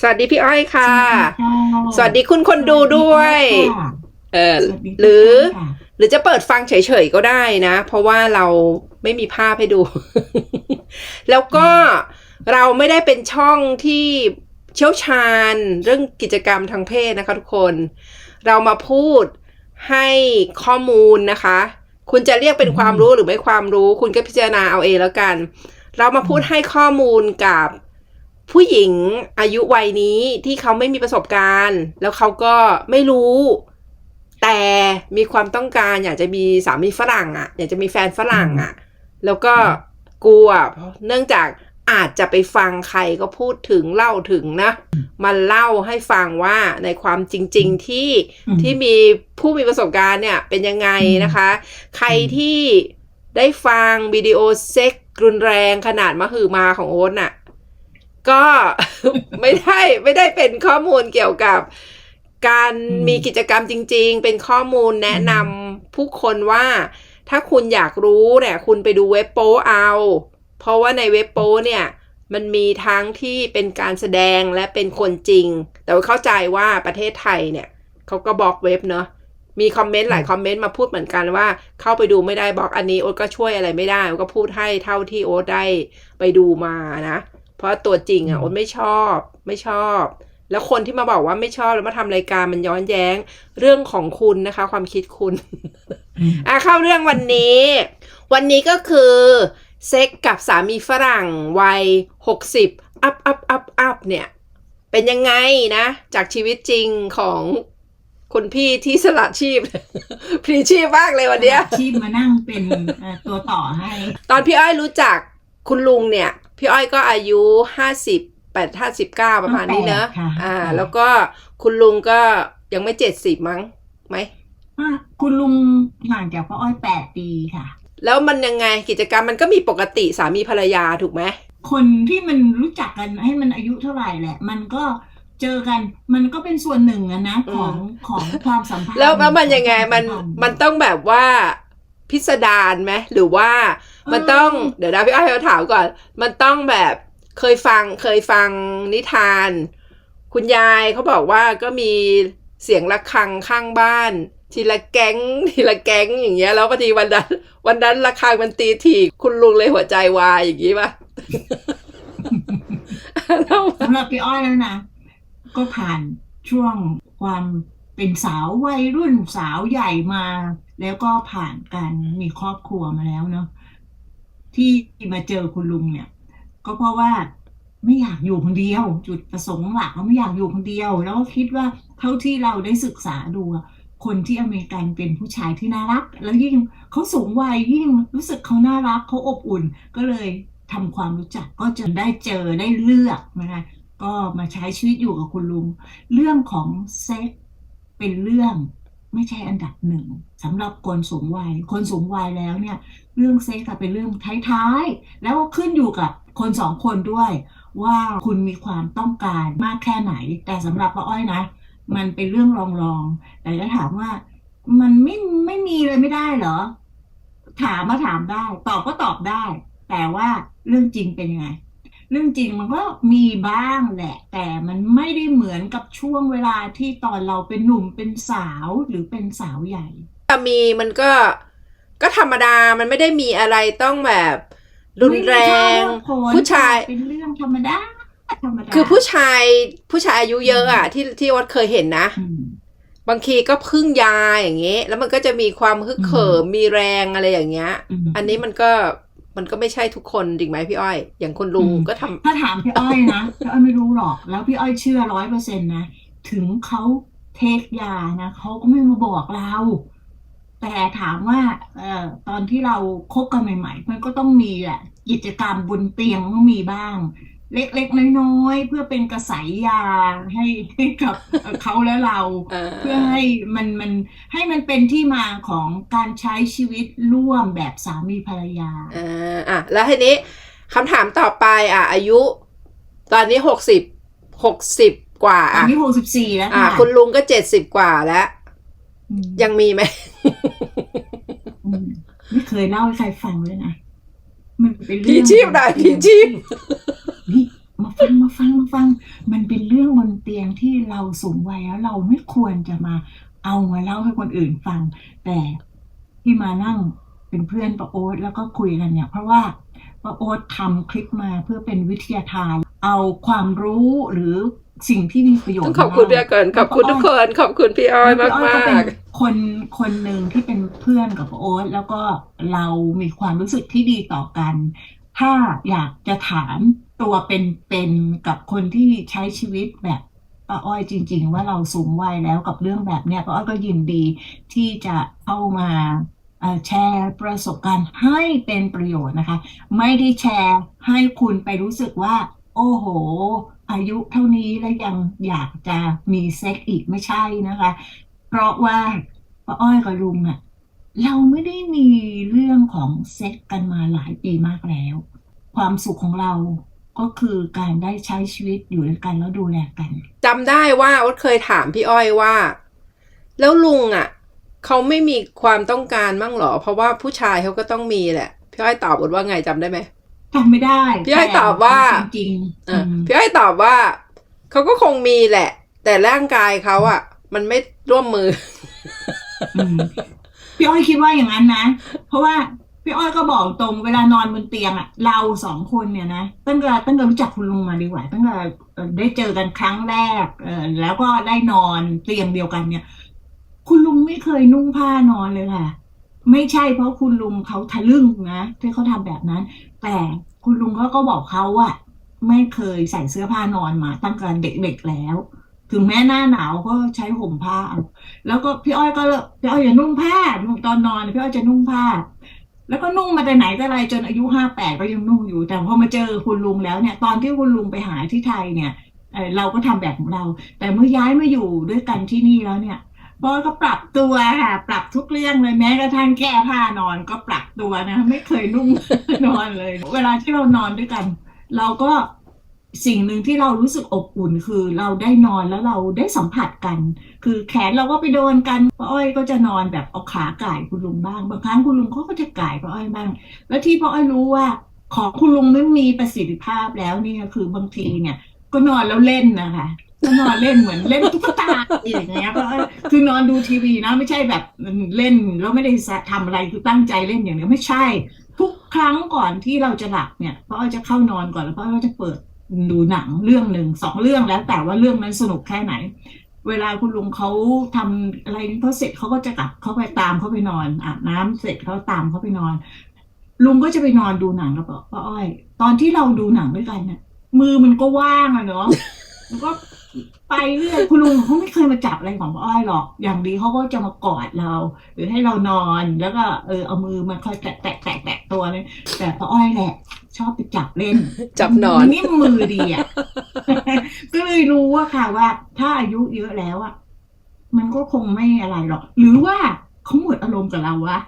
สวัสดีพี่อ้อยค่ะค่ะ สวัสดีคุณคนดูด้วยค่ะเออสวัสดีหรือค่ะหรือจะเปิดฟังเฉยๆก็ได้นะ เพราะว่าเราไม่มีภาพให้ดู แล้วก็เราไม่ได้เป็นช่องที่เชี่ยวชาญเรื่องกิจกรรมทางเพศนะคะทุกคน เรามาพูดให้ข้อมูลนะคะ คุณจะเรียกเป็นความรู้หรือไม่ความรู้ คุณก็พิจารณาเอาเองแล้วกัน เรามาพูดให้ข้อมูลกับ ผู้หญิงอายุวัยนี้ที่เขาไม่มีประสบการณ์ แล้วเขาก็ไม่รู้ แต่มีความต้องการอยากจะมีสามีฝรั่งอะ่ะ อยากจะมีแฟนฝรั่งอะ่ะ แล้วก็กลัวเพราะเนื่องจากอาจจะไปฟังใครก็พูดถึงเล่าถึงนะมาเล่าให้ฟังว่าในความจริง ๆที่อืมที่มีผู้มีประสบการณ์เนี่ยเป็นยังไงนะคะ ใครที่ได้ฟังวิดีโอเซ็กรุนแรงขนาดมหึมาของโอ๊ตน่ะ ก็ไม่ได้ไม่ได้เป็นข้อมูลเกี่ยวกับ การอืมมีกิจกรรมจริง ๆ เป็นข้อมูลแนะนำผู้คนว่า ถ้าคุณอยากรู้เนี่ยคุณไปดูเว็บโป้เอา เพราะว่าในเว็บโป้เนี่ยมันมีทั้งที่เป็นการแสดงและเป็นคนจริง แต่ว่าเข้าใจว่าประเทศไทยเนี่ยเขาก็บล็อกเว็บเนาะมีคอมเมนต์หลายคอมเมนต์มาพูดเหมือนกันว่า เข้าไปดูไม่ได้บล็อกอันนี้โอ๊ตก็ช่วยอะไรไม่ได้โอ๊ตก็พูดให้เท่าที่โอ๊ตได้ไปดูมานะเพ ราะตัวจริงอะโอ๊ตไม่ชอบไม่ชอบ แล้วคนที่มาบอกว่าไม่ชอบแล้วมาทำรายการมันย้อนแย้งเรื่องของคุณนะคะ ความคิดคุณอืมอะเข้าเรื่องวันนี้ วันนี้ก็คือเซ็กกับสามีฝรั่งวัยหกสิบอัพอัพอัพอัพเนี่ย เป็นยังไงนะ จากชีวิตจริงของคุณพี่ที่สละชีพพลีชีพมากเลยวันเนี้ยชีพมานั่งเป็นเอ่อตัวต่อให้ ตอนพี่อ้อยรู้จักคุณลุงเนี่ย พี่อ้อยก็อายุห้าสิบแปดห้าสิบเก้าประมาณนี้เนอะค่ะอ่า แล้วก็คุณลุงก็ยังไม่เจ็ดสิบมั้งไหมอะคุณลุงห่างจากพ่ออ้อยแปดปีค่ะ แล้วมันยังไงกิจกรรมมันก็มีปกติสามีภรรยาถูกไหมคนที่มันรู้จักกันให้มันอายุเท่าไหร่แหละ มันก็เจอกัน มันก็เป็นส่วนหนึ่งอะนะของของความสัมพันธ์แล้วแล้วมันยังไงของมันควาสัพัธ์มันต้องแบบว่าพิสดารไหมหรือว่า มันต้องเดี๋ยวนะพี่อ้อยเขาถามก่อน มันต้องแบบเคยฟังเคยฟังนิทาน คุณยายเขาบอกว่าก็มีเสียงระฆังข้างบ้าน ทีละแก๊ง ทีละแก๊งอย่างเงี้ยแล้วพอดีวันนั้น วันนั้นระฆังมันตีถี่คุณลุงเลยหัวใจวายอย่างงี้ป่ะสำหรับพี่อ้อยแล้วนะก็ผ่านช่วงความเป็นสาววัยรุ่นสาวใหญ่มา แล้วก็ผ่านการมีครอบครัวมาแล้วเนาะ ที่มาเจอคุณลุงเนี่ย ก็เพราะว่าไม่อยากอยู่คนเดียว จุดประสงค์หลักเราไม่อยากอยู่คนเดียว แล้วก็คิดว่าเท่าที่เราได้ศึกษาดูคนที่อเมริกันเป็นผู้ชายที่น่ารัก แล้วยิ่งเขาสูงวัยยิ่งรู้สึกเขาน่ารักเขาอบอุ่น ก็เลยทำความรู้จักก็จะได้เจอได้เลือกนะคะก็มาใช้ชีวิตอยู่กับคุณลุง เรื่องของเซ็กเป็นเรื่องไม่ใช่อันดับหนึ่งสำหรับคนสูงวัย คนสูงวัยแล้วเนี่ย เรื่องเซ็กส์เป็นเรื่องท้ายๆ แล้วก็ขึ้นอยู่กับคนสองคนด้วย ว่าคุณมีความต้องการมากแค่ไหน แต่สำหรับป้าอ้อยนะ มันเป็นเรื่องรองๆ แต่จะถามว่า มันไม่ไม่มีเลยไม่ได้เหรอ ถามมาถามได้ ตอบก็ตอบได้ แต่ว่าเรื่องจริงเป็นยังไงเรื่องจริงมันก็มีบ้างแหละ แต่มันไม่ได้เหมือนกับช่วงเวลาที่ตอนเราเป็นหนุ่มเป็นสาวหรือเป็นสาวใหญ่ถ้ามีมันก็ ก็ธรรมดามันไม่ได้มีอะไรต้องแบบ รุนแรงไม่มีข้อผลผู้ชายเป็นเรื่องธรรมดาธรรมดาคือผู้ชายผู้ชายอายุเยอะอะที่ที่วัดเคยเห็นนะอืมบางทีก็พึ่งยาอย่างเงี้ยแล้วมันก็จะมีความฮึกเหิมมีแรงอะไรอย่างเงี้ยมอันนี้มันก็มันก็ไม่ใช่ทุกคนจริงไหมพี่อ้อย อย่างคุณลุงอืมก็ทำถ้าถามพี่อ้อยนะพี่อ้อยไม่รู้หรอก แล้วพี่อ้อยเชื่อร้อยเปอร์เซ็นต์นะ ถึงเขาเทคยานะเขาก็ไม่มาบอกเรา แต่ถามว่าเอ่อตอนที่เราคบกันใหม่ ๆ มันก็ต้องมีแหละกิจกรรมบนเตียงต้องมีบ้าง เล็กๆน้อยๆเพื่อเป็นกระสายยาให้ให้กับเอ่อเขาและเราเอ่อเพื่อให้มันมันให้มันเป็นที่มาของการใช้ชีวิตร่วมแบบสามีภรรยาอ่าอะแล้วทีนี้คำถามต่อไปอะอายุ ตอนนี้หกสิบหกสิบกว่าตอนอะนี้หกสิบสี่แล้วอะค่ะคุณลุงก็เจ็ดสิบกว่าแล้วอืมยังมีไหมอืม ไม่เคยเล่าให้ใครฟังเลยนะมันเป็นเรื่พี่องชีพหน่อยพี่ชีพนี่มาฟังมาฟังมาฟัง มันเป็นเรื่องบนเตียงที่เราสูงวัยแล้ว เราไม่ควรจะมาเอามาเล่าให้คนอื่นฟัง แต่ที่มานั่งเป็นเพื่อนป้าโอ๊ตแล้วก็คุยกันเนี่ย เพราะว่าป้าโอ๊ตทำคลิปมาเพื่อเป็นวิทยาทาน เอาความรู้หรือ สิ่งที่มีประโยชต้อน์งขอบคุณพี่อ้อยก่อนขอบคุณทุกคนขอบคุณพี่อ้อยพี่มากก็มากเป็นคนคนหนึ่งที่เป็นเพื่อนกับป้าโอ๊ตแล้วก็เรามีความรู้สึกที่ดีต่อกัน ถ้าอยากจะถามตัวเป็นๆกับคนที่ใช้ชีวิตแบบป้าอ้อยจริง ๆ ว่าเราสูงวัยแล้วกับเรื่องแบบเนี้ยป้าอ้อยก็ยินดีที่จะเข้ามาเอ่อแชร์ประสบการณ์ให้เป็นประโยชน์นะคะ ไม่ได้แชร์ให้คุณไปรู้สึกว่า โอ้โห อายุเท่านี้แล้วยังอยากจะมีเซ็กอีกไม่ใช่นะคะ เพราะว่าป้าอ้อยกับลุงอะเราไม่ได้มีเรื่องของเซ็กกันมาหลายปีมากแล้ว ความสุขของเราก็คือการได้ใช้ชีวิตอยู่ด้วยกันแล้วดูแลกันจำได้ว่าวัดเคยถามพี่อ้อยว่า แล้วลุงอะเขาไม่มีความต้องการมั่งหรอ เพราะว่าผู้ชายเขาก็ต้องมีแหละ พี่อ้อยตอบวัดว่าไงจำได้ไหม จำไม่ได้พี่อ้อยตอบว่า จริงๆเออือม พี่อ้อยตอบว่า เขาก็คงมีแหละ แต่ร่างกายเขาอะ มันไม่ร่วมมือ อืมพี่อ้อยคิดว่าอย่างนั้นนะ เพราะว่าพี่อ้อยก็บอกตรงเวลานอนบนเตียงอะเราสองคนเนี่ยนะตั้งแต่ตั้งแต่รู้จักคุณลุงมาดีกว่าตั้งแต่เอ่อได้เจอกันครั้งแรกเออแล้วก็ได้นอนเตียงเดียวกันเนี่ย คุณลุงไม่เคยนุ่งผ้านอนเลยค่ะ ไม่ใช่เพราะคุณลุงเขาทะลึ่งนะที่เขาทำแบบนั้น แต่คุณลุงเขาก็บอกเขาว่าไม่เคยใส่เสื้อผ้านอนมา ตั้งแต่เด็กๆแล้ว ถึงแม้หน้าหนาวก็ใช้ห่มผ้า แล้วก็พี่อ้อยก็เลยพี่อ้อยอย่านุ่งผ้าตอนนอนพี่อ้อยจะนุ่งผ้า แล้วก็นุ่งมาแต่ไหนแต่ไรจนอายุห้าแปดก็ยังนุ่งอยู่ แต่พอมาเจอคุณลุงแล้วเนี่ย ตอนที่คุณลุงไปหาที่ไทยเนี่ยเอ่อเราก็ทำแบบของเรา แต่เมื่อย้ายมาอยู่ด้วยกันที่นี่แล้วเนี่ย พ่อก็ปรับตัวค่ะ ปรับทุกเรื่องเลยแม้กระทั่งแก้ผ้านอนก็ปรับตัวนะ ไม่เคยนุ่งนอนเลย เวลาที่เรานอนด้วยกัน เราก็สิ่งหนึ่งที่เรารู้สึกอบอุ่นคือเราได้นอนแล้วเราได้สัมผัสกัน คือแขนเราก็ไปโดนกันป้าอ้อยก็จะนอนแบบเอาขาไก่คุณลุงบ้างบางครั้งคุณลุงเขาก็จะไก่ป้าอ้อยบ้าง แล้วที่ป้าอ้อยรู้ว่าของคุณลุงไม่มีประสิทธิภาพแล้วเนี่ยคือบางทีเนี่ย ก็นอนแล้วเล่นนะคะ ก็นอนเล่นเหมือนเล่นตุ๊กตาอย่างเงี้ยป้าอ้อยคือนอนดูทีวีนะไม่ใช่แบบเล่นแล้วไม่ได้ทำอะไรคือตั้งใจเล่นอย่างเดียวไม่ใช่ ทุกครั้งก่อนที่เราจะหลับเนี่ยป้าอ้อยจะเข้านอนก่อนแล้วป้าอ้อยจะเปิดดูหนังเรื่องหนึ่งสองเรื่องแล้ว แต่ว่าเรื่องนั้นสนุกแค่ไหน เวลาคุณลุงเขาทำอะไรเขาเสร็จเขาก็จะกลับเขาไปตามเขาไปนอนอาบน้ำเสร็จเขาตามเขาไปนอน ลุงก็จะไปนอนดูหนังกับป้าอ้อย ตอนที่เราดูหนังด้วยกันเนี่ยมือมันก็ว่างอะเนาะมันก็ ไปเรื่อยคุณลุงเขาไม่เคยมาจับอะไรของป้าอ้อยหรอก อย่างดีเขาก็จะมากอดเรา หรือให้เรานอนแล้วก็เออเอามือมาคอยแตะแตะแตะแตะตัวเลยแต่ป้าอ้อยแหละ ชอบไปจับเล่น จับนอนนิ่มมือดีอะก็เลยรู้ว่าค่ะว่า ถ้าอายุเยอะแล้วอะมันก็คงไม่อะไรหรอก หรือว่าเขาหมดอารมณ์กับเราวะ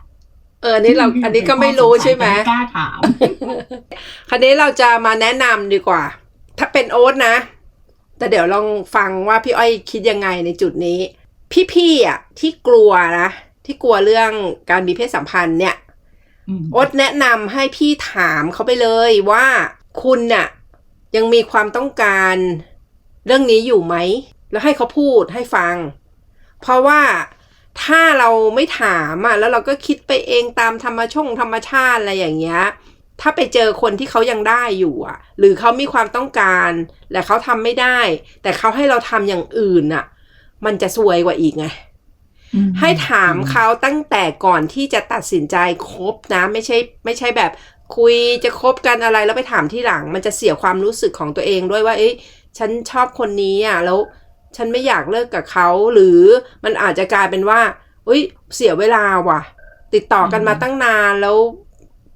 เอออันนี้เราอันนี้ก็ไม่รู้ใช่ไหมกล้าถามคราวนี้เราจะมาแนะนำดีกว่า ถ้าเป็นโอ๊ตนะ แต่เดี๋ยวลองฟังว่าพี่อ้อยคิดยังไงในจุดนี้ พี่ๆอะที่กลัวนะที่กลัวเรื่องการมีเพศสัมพันธ์เนี่ยอืมโอ๊ตแนะนำให้พี่ถามเขาไปเลยว่าคุณน่ะ ยังมีความต้องการเรื่องนี้อยู่ไหม แล้วให้เขาพูดให้ฟัง เพราะว่าถ้าเราไม่ถามอะแล้วเราก็คิดไปเองตามธรรมชงธรรมชาติอะไรอย่างเงี้ย ถ้าไปเจอคนที่เขายังได้อยู่อะ หรือเขามีความต้องการและเขาทำไม่ได้ แต่เขาให้เราทำอย่างอื่นอะ มันจะซวยกว่าอีกไงอืมให้ถามเขาตั้งแต่ก่อนที่จะตัดสินใจคบนะ ไม่ใช่ ไม่ใช่แบบคุยจะคบกันอะไรแล้วไปถามที่หลัง มันจะเสียความรู้สึกของตัวเองด้วยว่า เอ้ยฉันชอบคนนี้อะแล้ว ฉันไม่อยากเลิกกับเขาหรือมันอาจจะกลายเป็นว่าเอ้ย เสียเวลาว่ะ ติดต่อกันมาตั้งนานแล้ว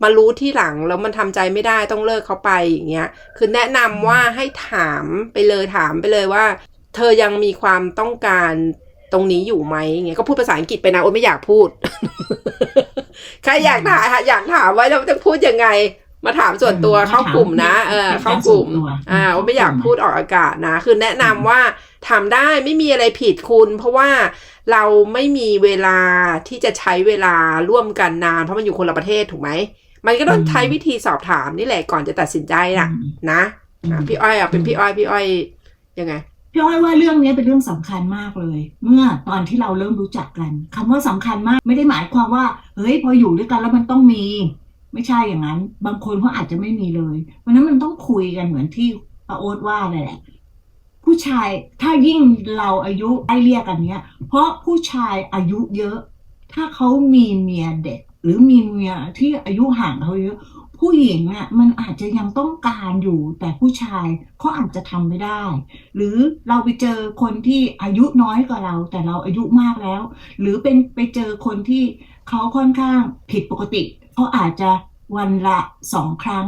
มารู้ที่หลังแล้วมันทำใจไม่ได้ต้องเลิกเขาไปอย่างเงี้ยคือแนะนำว่าให้ถามไปเลยถามไปเลยว่า เธอยังมีความต้องการตรงนี้อยู่ไหมอย่างเงี้ยก็พูดภาษาอังกฤษไปนะโอ้ไม่อยากพูดใครอยากถามอยากถามว่าเราจะพูดยังไง มาถามส่วนตัวอืมเข้ากลุ่มนะ เออเข้ากลุ่มส่วนตัวอ่าโอ้ไม่อยากพูดออกอากาศนะ คือแนะนำว่าทำได้ไม่มีอะไรผิดคุณ เพราะว่าเราไม่มีเวลาที่จะใช้เวลาร่วมกันนาน เพราะมันอยู่คนละประเทศถูกไหม มันก็ต้องใช้วิธีสอบถามนี่แหละก่อนจะตัดสินใจน่ะนะอืมอะพี่อ้อยอะเป็นพี่อ้อยพี่อ้อยยังไงพี่อ้อยว่าเรื่องนี้เป็นเรื่องสำคัญมากเลย เมื่อตอนที่เราเริ่มรู้จักกันคำว่าสำคัญมากไม่ได้หมายความว่าเฮ้ยพออยู่ด้วยกันแล้วมันต้องมี ไม่ใช่อย่างนั้น บางคนเขาอาจจะไม่มีเลยเพราะฉะนั้นมันต้องคุยกันเหมือนที่ป้าโอ๊ตว่าเลยแหละผู้ชายถ้ายิ่งเราอายุไล่เรียกกันเนี้ย เพราะผู้ชายอายุเยอะ ถ้าเขามีเมียเด็ก หรือมีเมียที่อายุห่างเขาเยอะผู้หญิงอะมันอาจจะยังต้องการอยู่แต่ผู้ชายเขาอาจจะทำไม่ได้ หรือเราไปเจอคนที่อายุน้อยกว่าเรา แต่เราอายุมากแล้ว หรือเป็นไปเจอคนที่เขาค่อนข้างผิดปกติเขาอาจจะวันละสองครั้ง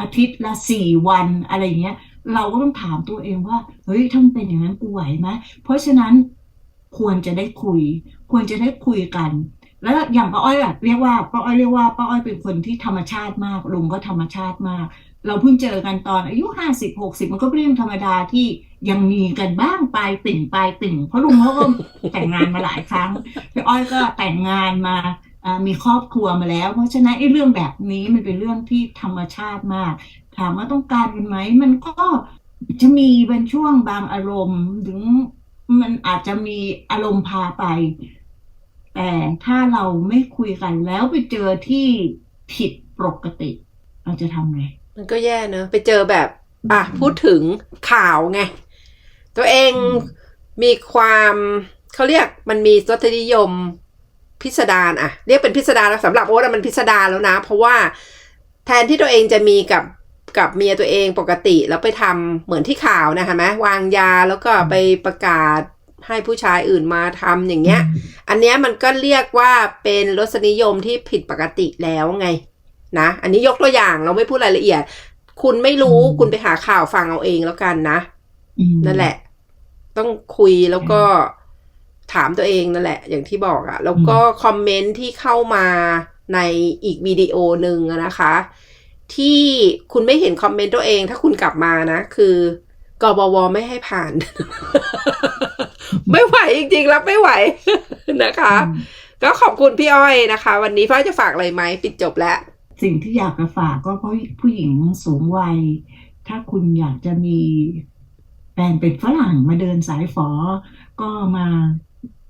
อาทิตย์ละสี่วันอะไรอย่างเงี้ย เราก็ต้องถามตัวเองว่าเฮ้ยถ้ามันเป็นอย่างนั้นกูไหวไหมเพราะฉะนั้นควรจะได้คุย ควรจะได้คุยกัน แล้วอย่างป้าอ้อยอะเรียกว่าป้าอ้อยเรียกว่าป้าอ้อยเป็นคนที่ธรรมชาติมากลุงก็ธรรมชาติมาก เราเพิ่งเจอกันตอนอายุห้าสิบหกสิบมันก็เป็นเรื่องธรรมดาที่ยังมีกันบ้างปลายติ่งปลายติ่ง เพราะลุงเขาก็แต่งงานมาหลายครั้งพี่อ้อยก็แต่งงานมาอ่ามีครอบครัวมาแล้ว เพราะฉะนั้นไอ้เรื่องแบบนี้มันเป็นเรื่องที่ธรรมชาติมาก ถามว่าต้องการกันไหมมันก็จะมีเป็นช่วงบางอารมณ์ถึงมันอาจจะมีอารมณ์พาไป แต่ถ้าเราไม่คุยกันแล้วไปเจอที่ผิดปกติ เราจะทำไง มันก็แย่เนอะไปเจอแบบ อะ พูดถึงข่าวไง ตัวเองอืมมีความเขาเรียกมันมีรสนิยมพิสดารอะเรียกเป็นพิสดารแล้วสำหรับโอ๊ตอะมันพิสดารแล้วนะ เพราะว่าแทนที่ตัวเองจะมีกับกับเมียตัวเองปกติแล้วไปทำเหมือนที่ข่าวนะเห็นไหมวางยาแล้วก็ไปประกาศ ให้ผู้ชายอื่นมาทำอย่างเงี้ย อันเนี้ยมันก็เรียกว่าเป็นรสนิยมที่ผิดปกติแล้วไงนะ อันนี้ยกตัวอย่างเราไม่พูดรายละเอียด คุณไม่รู้อืมคุณไปหาข่าวฟังเอาเองแล้วกันนะอืมนั่นแหละ ต้องคุยแล้วก็ถามตัวเองนั่นแหละ อย่างที่บอกอะแล้วก็คอมเมนต์ที่เข้ามาในอีกวิดีโอหนึ่งอะนะคะ ที่คุณไม่เห็นคอมเมนต์ตัวเอง ถ้าคุณกลับมานะ คือกบวไม่ให้ผ่าน ไม่ไหวจริงๆรับไม่ไหวนะคะอืมก็ขอบคุณพี่อ้อยนะคะ วันนี้พี่อ้อยจะฝากอะไรไหมปิดจบแล้ว สิ่งที่อยากจะฝากก็เพราะผู้หญิงสูงวัย ถ้าคุณอยากจะมีแฟนเป็นฝรั่งมาเดินสายฝอก็มา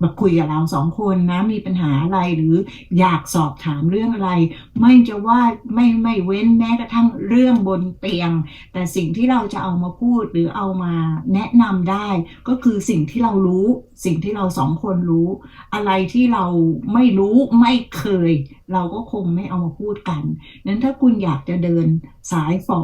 มาคุยกับเราสองคนนะ มีปัญหาอะไรหรืออยากสอบถามเรื่องอะไร ไม่จะว่าไม่ไม่เว้นแม้กระทั่งเรื่องบนเตียง แต่สิ่งที่เราจะเอามาพูดหรือเอามาแนะนำได้ ก็คือสิ่งที่เรารู้ สิ่งที่เราสองคนรู้ อะไรที่เราไม่รู้ไม่เคย เราก็คงไม่เอามาพูดกันนั้นถ้าคุณอยากจะเดินสายฝอ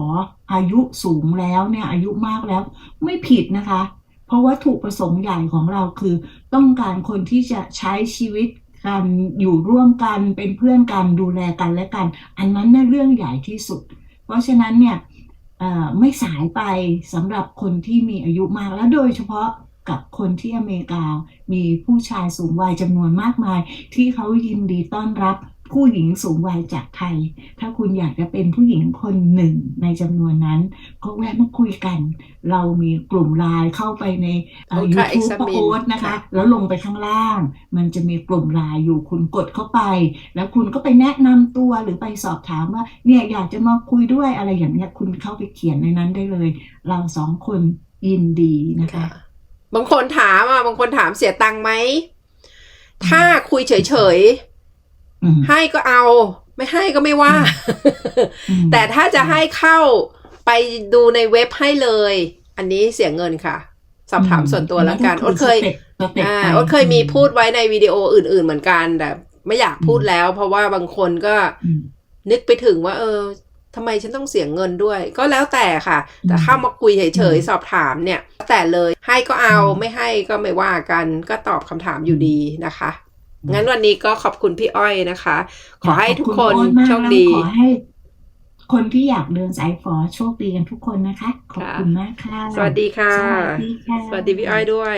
อายุสูงแล้วเนี่ยอายุมากแล้ว ไม่ผิดนะคะ เพราะวัตถุประสงค์ใหญ่ของเราคือ ต้องการคนที่จะใช้ชีวิตกันอยู่ร่วมกันเป็นเพื่อนกันดูแลกันและกัน อันนั้นน่ะเรื่องใหญ่ที่สุด เพราะฉะนั้นเนี่ยไม่สายไปสำหรับคนที่มีอายุมากและโดยเฉพาะกับคนที่อเมริกา มีผู้ชายสูงวัยจำนวนมากมาย ที่เขายินดีต้อนรับ ผู้หญิงสูงวัยจากไทย ถ้าคุณอยากจะเป็นผู้หญิงคนหนึ่งในจำนวนนั้น ก็แวะมาคุยกัน เรามีกลุ่มไลน์เข้าไปในยูค่ะทูบ Examine โพสนะคะค่ะแล้วลงไปข้างล่าง มันจะมีกลุ่มไลน์อยู่คุณกดเข้าไป แล้วคุณก็ไปแนะนำตัวหรือไปสอบถามว่า เนี่ยอยากจะมาคุยด้วยอะไรอย่างเนี้ยคุณเข้าไปเขียนในนั้นได้เลย เราสองคนยินดีนะคะ บางคนถามอะบางคนถามเสียตังค์ไหมถ้าคุยเฉยอืมๆ ให้ก็เอา ไม่ให้ก็ไม่ว่าอืมแต่ถ้าจะให้เข้าไปดูในเว็บให้เลย อันนี้เสียเงินค่ะ สอบถามส่วนตัวแล้วกันมัโอ๊ตเคยสต็ปสเต็ปอ่าไปโอ๊ตเคยมีพูดไว้ในวิดีโออื่น ๆ เหมือนกันแต่ไม่อยากพูดแล้ว เพราะว่าบางคนก็อืมนึกไปถึงว่า เออทำไมฉันต้องเสียเงินด้วย ก็แล้วแต่ค่ะ แต่อืมเข้ามาคุยเฉยอืมๆสอบถามเนี่ย แต่เลยให้ก็เอาอืมไม่ให้ก็ไม่ว่ากัน ก็ตอบคำถามอยู่ดีนะคะ งั้นวันนี้ก็ขอบคุณพี่อ้อยนะคะ ขอให้ทุกคนขอบณโอ๊ตมากโชคดีแล้วขอให้คนที่อยากเดินสายฝอโชคดีกันทุกคนนะคะ ขอบคุณมากค่ะ สวัสดีค่ะ สวัสดีค่ะสวัสดีพี่อ้อยด้วย